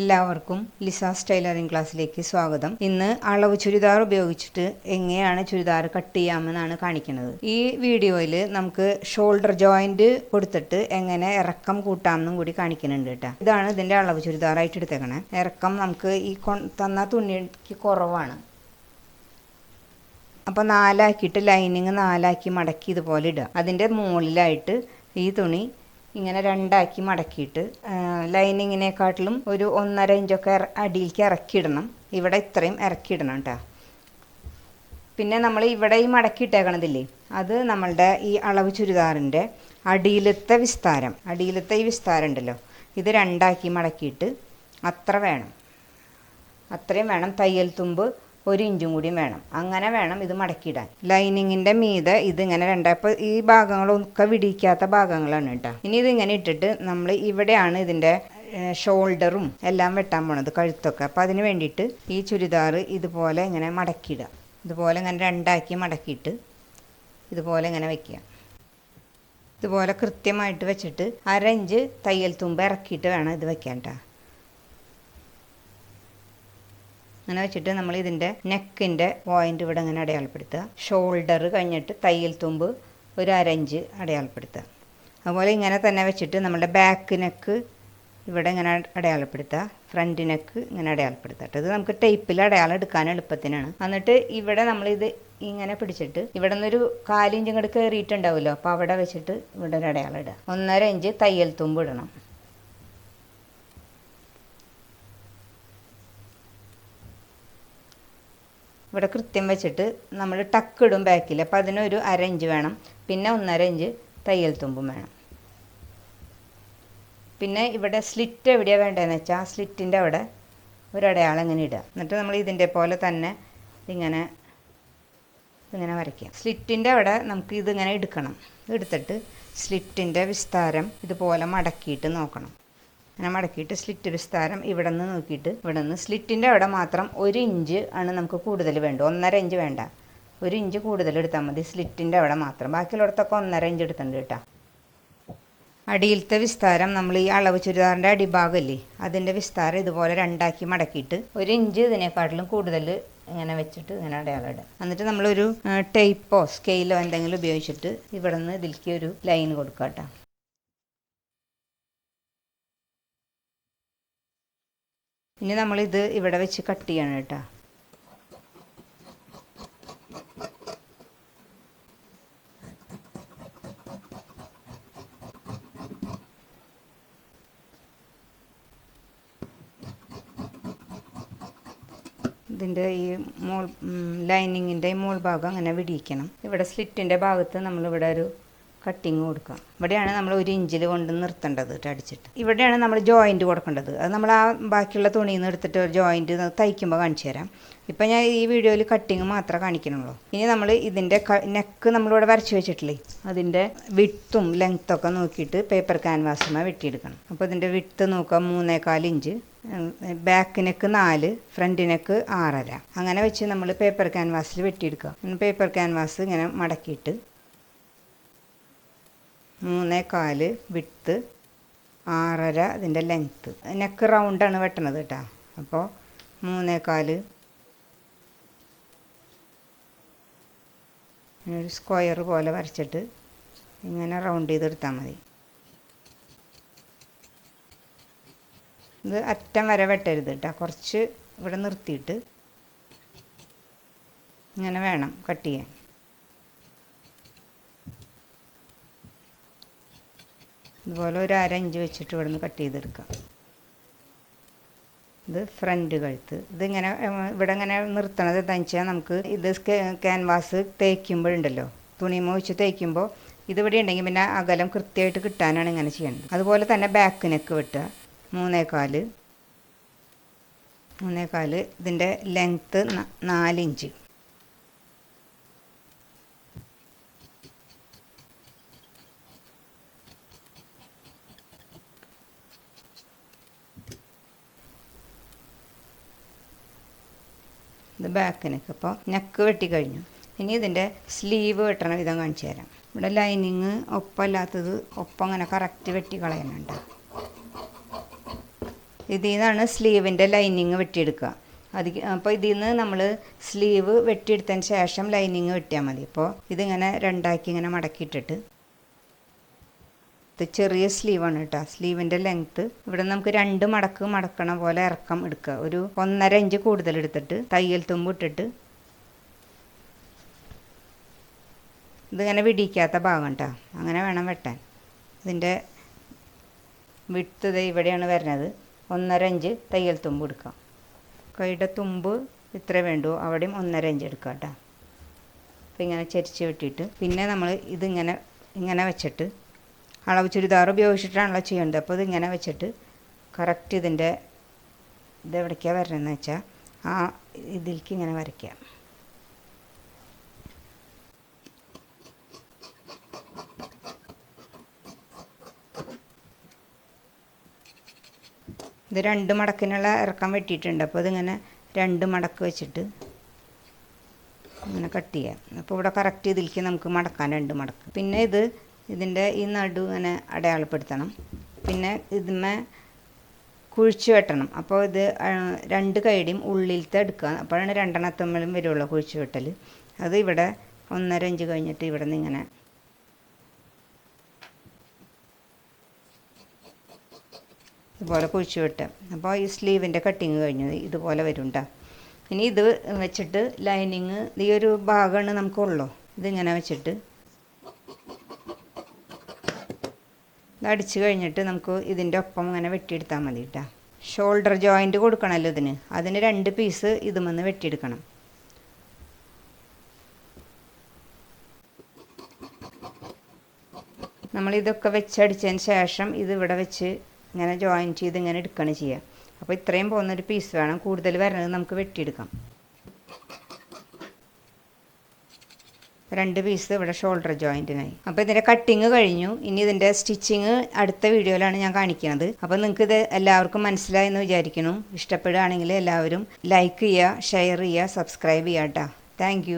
എല്ലാവർക്കും Liza's tailoring ക്ലാസ്സിലേക്ക് സ്വാഗതം. ഇന്ന് അളവ് ചുരിദാർ ഉപയോഗിച്ചിട്ട് എങ്ങനെയാണ് ചുരിദാർ കട്ട് ചെയ്യാമെന്നാണ് കാണിക്കുന്നത്. ഈ വീഡിയോയിൽ നമുക്ക് ഷോൾഡർ ജോയിന്റ് കൊടുത്തിട്ട് എങ്ങനെ ഇറക്കം കൂട്ടാമെന്നും കൂടി കാണിക്കുന്നുണ്ട് കേട്ടോ. ഇതാണ് ഇതിന്റെ അളവ് ചുരിദാറായിട്ട് എടുത്തേക്കണേ. ഇറക്കം നമുക്ക് ഈ തന്ന തുണിക്ക് കുറവാണ്. അപ്പോൾ നാലാക്കിയിട്ട് ലൈനിങ് നാലാക്കി മടക്കി ഇതുപോലെ ഇടുക. അതിന്റെ മുകളിലായിട്ട് ഈ തുണി ഇങ്ങനെ രണ്ടാക്കി മടക്കിയിട്ട് ലൈനിങ്ങിനെക്കാട്ടിലും ഒരു ഒന്നര ഇഞ്ചൊക്കെ അടിയിലേക്ക് ഇറക്കിയിടണം. ഇവിടെ ഇത്രയും ഇറക്കിയിടണം കേട്ടോ. പിന്നെ നമ്മൾ ഇവിടെ ഈ മടക്കിയിട്ടേക്കണതില്ലേ അത് നമ്മളുടെ ഈ അളവ് ചുരിദാറിന്റെ അടിയിലത്തെ വിസ്താരം. അടിയിലത്തെ ഈ വിസ്താരം ഉണ്ടല്ലോ. ഇത് രണ്ടാക്കി മടക്കിയിട്ട് അത്ര വേണം. അത്രയും വേണം തയ്യൽ തുമ്പ് ഒരു ഇഞ്ചും കൂടി വേണം. അങ്ങനെ വേണം ഇത് മടക്കിയിടാൻ. ലൈനിങ്ങിന്റെ മീതെ ഇതിങ്ങനെ രണ്ടാ അപ്പോൾ ഈ ഭാഗങ്ങളൊക്കെ വിടിക്കാത്ത ഭാഗങ്ങളാണ് കേട്ടോ. ഇനി ഇതിങ്ങനെ ഇട്ടിട്ട് നമ്മൾ ഇവിടെയാണ് ഇതിന്റെ ഷോൾഡറും എല്ലാം വെട്ടാൻ പോണത് കഴുത്തൊക്കെ. അപ്പോൾ അതിന് വേണ്ടിയിട്ട് ഈ ചുരിദാർ ഇതുപോലെ ഇങ്ങനെ മടക്കിയിടുക. ഇതുപോലെ ഇങ്ങനെ രണ്ടാക്കി മടക്കിയിട്ട് ഇതുപോലെ ഇങ്ങനെ വെക്കുക. ഇതുപോലെ കൃത്യമായിട്ട് വെച്ചിട്ട് അരഞ്ച് തയ്യൽ തുമ്പ് ഇറക്കിയിട്ട് വേണം ഇത് വെക്കാൻ കേട്ടോ. അങ്ങനെ വെച്ചിട്ട് നമ്മൾ ഇതിന്റെ നെക്കിന്റെ പോയിന്റ് ഇവിടെ ഇങ്ങനെ അടയാളപ്പെടുത്തുക. ഷോൾഡർ കഴിഞ്ഞിട്ട് തയ്യൽ തുമ്പ് ഒരു അരഞ്ച് അടയാളപ്പെടുത്തുക. അതുപോലെ ഇങ്ങനെ തന്നെ വെച്ചിട്ട് നമ്മുടെ ബാക്ക് നെക്ക് ഇവിടെ ഇങ്ങനെ അടയാളപ്പെടുത്തുക. ഫ്രണ്ട് നെക്ക് ഇങ്ങനെ അടയാളപ്പെടുത്തുക ഇത് നമുക്ക് ടൈപ്പിൽ അടയാളം എടുക്കാൻ എളുപ്പത്തിനാണ്. എന്നിട്ട് ഇവിടെ നമ്മളിത് ഇങ്ങനെ പിടിച്ചിട്ട് ഇവിടെ നിന്നൊരു കാലിഞ്ചും കൂടെ കയറിയിട്ടുണ്ടാവുമല്ലോ അപ്പോൾ അവിടെ വെച്ചിട്ട് ഇവിടെ ഒരു അടയാളം ഇടുക. ഒന്നര ഇഞ്ച് തയ്യൽ തുമ്പ് ഇടണം. ഇവിടെ കൃത്യം വെച്ചിട്ട് നമ്മൾ ടക്ക് ഇടും ബാക്കിൽ അപ്പോൾ അതിനൊരു അര ഇഞ്ച് വേണം. പിന്നെ ഒന്നര ഇഞ്ച് തയ്യൽ തുമ്പും വേണം. പിന്നെ ഇവിടെ സ്ലിറ്റ് എവിടെയാണ് വേണ്ടതെന്ന് വെച്ചാൽ ആ സ്ലിറ്റിന്റെ അവിടെ ഒരടയാളം ഇങ്ങനെ ഇടുക. എന്നിട്ട് നമ്മൾ ഇതിന്റെ പോലെ തന്നെ ഇങ്ങനെ ഇങ്ങനെ വരയ്ക്കാം സ്ലിറ്റിന്റെ അവിടെ നമുക്ക് ഇതിങ്ങനെ എടുക്കണം. എടുത്തിട്ട് സ്ലിറ്റിന്റെ വിസ്താരം ഇതുപോലെ മടക്കിയിട്ട് നോക്കണം. അങ്ങനെ മടക്കിയിട്ട് സ്ലിറ്റ് വിസ്താരം ഇവിടെ നിന്ന് നോക്കിയിട്ട് ഇവിടെ നിന്ന് സ്ലിറ്റിന്റെ അവിടെ മാത്രം ഒരു ഇഞ്ച് ആണ് നമുക്ക് കൂടുതൽ വേണ്ടത്. ഒന്നര ഇഞ്ച് വേണ്ട. ഒരു ഇഞ്ച് കൂടുതൽ എടുത്താൽ മതി. സ്ലിറ്റിന്റെ അവിടെ മാത്രം. ബാക്കിയുള്ളിടത്തൊക്കെ ഒന്നര ഇഞ്ച് എടുത്തിട്ടുണ്ട് കേട്ടോ. അടിയിലത്തെ വിസ്താരം നമ്മൾ ഈ അളവ് ചുരിദാറിന്റെ അടിഭാഗമല്ലേ അതിന്റെ വിസ്താരം ഇതുപോലെ രണ്ടാക്കി മടക്കിയിട്ട് ഒരു ഇഞ്ച് ഇതിനെക്കാട്ടിലും കൂടുതൽ ഇങ്ങനെ വെച്ചിട്ട് ഇങ്ങനെ അടയാളം ഇടുക. എന്നിട്ട് നമ്മളൊരു ടേപ്പോ സ്കെയിലോ എന്തെങ്കിലും ഉപയോഗിച്ചിട്ട് ഇവിടെ നിന്ന് ഇതിലേക്ക് ഒരു ലൈൻ കൊടുക്കുക കേട്ടോ. ഇനി നമ്മളിത് ഇവിടെ വെച്ച് കട്ട് ചെയ്യണം കേട്ടോ. ഇതിന്റെ ഈ മോൾ ലൈനിങ്ങിന്റെ മോൾ ഭാഗം അങ്ങനെ വിടിയിക്കണം. ഇവിടെ സ്ലിറ്റിന്റെ ഭാഗത്ത് നമ്മളിവിടെ ഒരു കട്ടിങ് കൊടുക്കാം ഇവിടെയാണ് നമ്മൾ ഒരു ഇഞ്ചിൽ കൊണ്ട് നിർത്തേണ്ടത് അടിച്ചിട്ട്. ഇവിടെയാണ് നമ്മൾ ജോയിന്റ് കൊടുക്കേണ്ടത്. അത് നമ്മൾ ആ ബാക്കിയുള്ള തുണിയിൽ നിന്ന് എടുത്തിട്ട് ഒരു ജോയിന്റ് തയ്ക്കുമ്പോൾ കാണിച്ചു തരാം. ഇപ്പം ഞാൻ ഈ വീഡിയോയിൽ കട്ടിങ് മാത്രമേ കാണിക്കണുള്ളൂ ഇനി നമ്മൾ ഇതിന്റെ നെക്ക് നമ്മളിവിടെ വരച്ച് വെച്ചിട്ടില്ലേ? അതിന്റെ വിട്ടും ലെങ്ത്തൊക്കെ നോക്കിയിട്ട് പേപ്പർ ക്യാൻവാസുമായി വെട്ടിയെടുക്കണം. അപ്പോൾ ഇതിന്റെ വിട്ട് നോക്കാം മൂന്നേകാൽ ഇഞ്ച്. ബാക്ക് നെക്ക് നാല് ഫ്രണ്ട് നെക്ക് ആറര. അങ്ങനെ വെച്ച് നമ്മൾ പേപ്പർ ക്യാൻവാസിൽ വെട്ടിയെടുക്കുക. പേപ്പർ ക്യാൻവാസ് ഇങ്ങനെ മടക്കിയിട്ട് മൂന്നേ കാൽ വിട്ട് ആറര അതിന്റെ ലെങ്ത്ത് നെക്ക് റൗണ്ടാണ് വെട്ടണത് കേട്ടോ അപ്പോൾ മൂന്നേ കാൽ. ഒരു സ്ക്വയർ പോലെ വരച്ചിട്ട് ഇങ്ങനെ റൗണ്ട് ചെയ്തെടുത്താൽ മതി. ഇത് അറ്റം വരെ വെട്ടരുത് കേട്ടോ കുറച്ച് ഇവിടെ നിർത്തിയിട്ട് ഇങ്ങനെ വേണം കട്ട് ചെയ്യാൻ. ഇതുപോലെ ഒരു അര ഇഞ്ച് വെച്ചിട്ട് ഇവിടുന്ന് കട്ട് ചെയ്തെടുക്കാം ഇത് ഫ്രണ്ട് കഴുത്ത്. ഇതിങ്ങനെ ഇവിടെ ഇങ്ങനെ നിർത്തണത് എന്താണെന്ന് വെച്ചാൽ നമുക്ക് ഇത് ക്യാൻവാസ് തേക്കുമ്പോഴുണ്ടല്ലോ. തുണി വെച്ച് തേക്കുമ്പോൾ ഇതിവിടെ ഉണ്ടെങ്കിൽ പിന്നെ അകലം കൃത്യമായിട്ട് കിട്ടാനാണ് ഇങ്ങനെ ചെയ്യേണ്ടത് അതുപോലെ തന്നെ ബാക്ക് നെക്ക് വെട്ടുക. മൂന്നേകാൽ മൂന്നേകാൽ ഇതിന്റെ ലെങ്ത്ത് നാലിഞ്ച് ഇത് ബാക്ക് അപ്പോൾ നെക്ക് വെട്ടി കഴിഞ്ഞു. ഇനി ഇതിന്റെ സ്ലീവ് വെട്ടണ വിധം കാണിച്ചു തരാം. ഇവിടെ ലൈനിങ് ഒപ്പമല്ലാത്തത് ഒപ്പം അങ്ങനെ കറക്റ്റ് വെട്ടി കളയുന്നുണ്ട്. ഇതിൽ നിന്നാണ് സ്ലീവിന്റെ ലൈനിങ് വെട്ടിയെടുക്കുക. അത് അപ്പോൾ ഇതിൽ നിന്ന് നമ്മൾ സ്ലീവ് വെട്ടിയെടുത്തതിന് ശേഷം ലൈനിങ് വെട്ടിയാൽ മതി. അപ്പോൾ ഇതിങ്ങനെ രണ്ടാക്കി ഇങ്ങനെ മടക്കിയിട്ടിട്ട് ഇത് ചെറിയ സ്ലീവാണ് കേട്ടോ. സ്ലീവിന്റെ ലെങ്ത്ത് ഇവിടെ നമുക്ക് രണ്ട് മടക്ക് മടക്കണ പോലെ ഇറക്കം എടുക്കുക. ഒരു ഒന്നര ഇഞ്ച് കൂടുതൽ എടുത്തിട്ട് തയ്യൽ തുമ്പ് ഇട്ടിട്ട് ഇതിങ്ങനെ വിടിക്കാത്ത ഭാഗം കേട്ടോ. അങ്ങനെ വേണം വെട്ടാൻ. ഇതിന്റെ വിട്ട് ദേ ഇവിടെയാണ് വരുന്നത്. ഒന്നര ഇഞ്ച് തയ്യൽ തുമ്പ് എടുക്കാം. കൈയുടെ തുമ്പ് ഇത്ര വേണ്ടു. അവിടെയും ഒന്നര ഇഞ്ച് എടുക്കാം കേട്ടോ. അപ്പം ഇങ്ങനെ ചരിച്ച് വെട്ടിയിട്ട്. പിന്നെ നമ്മൾ ഇതിങ്ങനെ ഇങ്ങനെ വെച്ചിട്ട് അളവ് ചുരിദാർ ഉപയോഗിച്ചിട്ടാണല്ലോ ചെയ്യേണ്ടത്. അപ്പോൾ ഇതിങ്ങനെ വെച്ചിട്ട് കറക്റ്റ് ഇതിന്റെ ഇത് എവിടേക്കാണ് വരണമെന്ന് വെച്ചാൽ ആ ഇതിലേക്ക് ഇങ്ങനെ വരയ്ക്കാം. ഇത് രണ്ട് മടക്കിനുള്ള ഇറക്കം വെട്ടിയിട്ടുണ്ട്. അപ്പോൾ ഇതിങ്ങനെ രണ്ട് മടക്ക് വെച്ചിട്ട് ഇങ്ങനെ കട്ട് ചെയ്യാം. അപ്പോൾ ഇവിടെ കറക്റ്റ് ഇതിലേക്ക് നമുക്ക് മടക്കാൻ രണ്ട് മടക്ക്. പിന്നെ ഇത് ഇതിന്റെ ഈ നടു ഇങ്ങനെ അടയാളപ്പെടുത്തണം. പിന്നെ ഇതിന്മേ കുഴിച്ചു വെട്ടണം. അപ്പോൾ ഇത് രണ്ട് കൈയുടെയും ഉള്ളിലത്തെ എടുക്കുക. അപ്പോഴാണ് രണ്ടെണ്ണത്തമ്മലും വരുള്ളൂ കുഴിച്ചു വെട്ടൽ അത് ഇവിടെ ഒന്നര ഇഞ്ച് കഴിഞ്ഞിട്ട് ഇവിടെ നിന്ന് ഇങ്ങനെ ഇതുപോലെ കുഴിച്ചു വെട്ടുക. അപ്പോൾ ഈ സ്ലീവിന്റെ കട്ടിങ് കഴിഞ്ഞത് ഇതുപോലെ വരും ട്ടോ. ഇനി ഇത് വെച്ചിട്ട് ലൈനിങ് ഈ ഒരു ഭാഗമാണ് നമുക്കുള്ളൂ. ഇതിങ്ങനെ വെച്ചിട്ട് അടിച്ച് കഴിഞ്ഞിട്ട് നമുക്ക് ഇതിന്റെ ഒപ്പം ഇങ്ങനെ വെട്ടിയെടുത്താൽ മതി കേട്ടോ. ഷോൾഡർ ജോയിന്റ് കൊടുക്കണമല്ലോ ഇതിന്. അതിന് രണ്ട് പീസ് ഇതുമെന്ന് വെട്ടിയെടുക്കണം. നമ്മൾ ഇതൊക്കെ വെച്ചടിച്ചതിന് ശേഷം ഇത് ഇവിടെ വെച്ച് ഇങ്ങനെ ജോയിൻ ചെയ്ത് ഇങ്ങനെ എടുക്കുകയാണ് ചെയ്യുക. അപ്പോൾ ഇത്രയും പോകുന്നൊരു പീസ് വേണം. കൂടുതൽ വരണത് നമുക്ക് വെട്ടിയെടുക്കാം. രണ്ട് പീസ് ഇവിടെ ഷോൾഡർ ജോയിന്റിനായി അപ്പോൾ ഇതിന്റെ കട്ടിങ് കഴിഞ്ഞു. ഇനി ഇതിന്റെ സ്റ്റിച്ചിങ് അടുത്ത വീഡിയോയിലാണ് ഞാൻ കാണിക്കുന്നത് അപ്പോൾ നിങ്ങൾക്ക് ഇത് എല്ലാവർക്കും മനസ്സിലായി എന്ന് വിചാരിക്കുന്നു. ഇഷ്ടപ്പെടുകയാണെങ്കിൽ എല്ലാവരും ലൈക്ക് ചെയ്യുക ഷെയർ ചെയ്യുക സബ്സ്ക്രൈബ് ചെയ്യുക കേട്ടോ താങ്ക്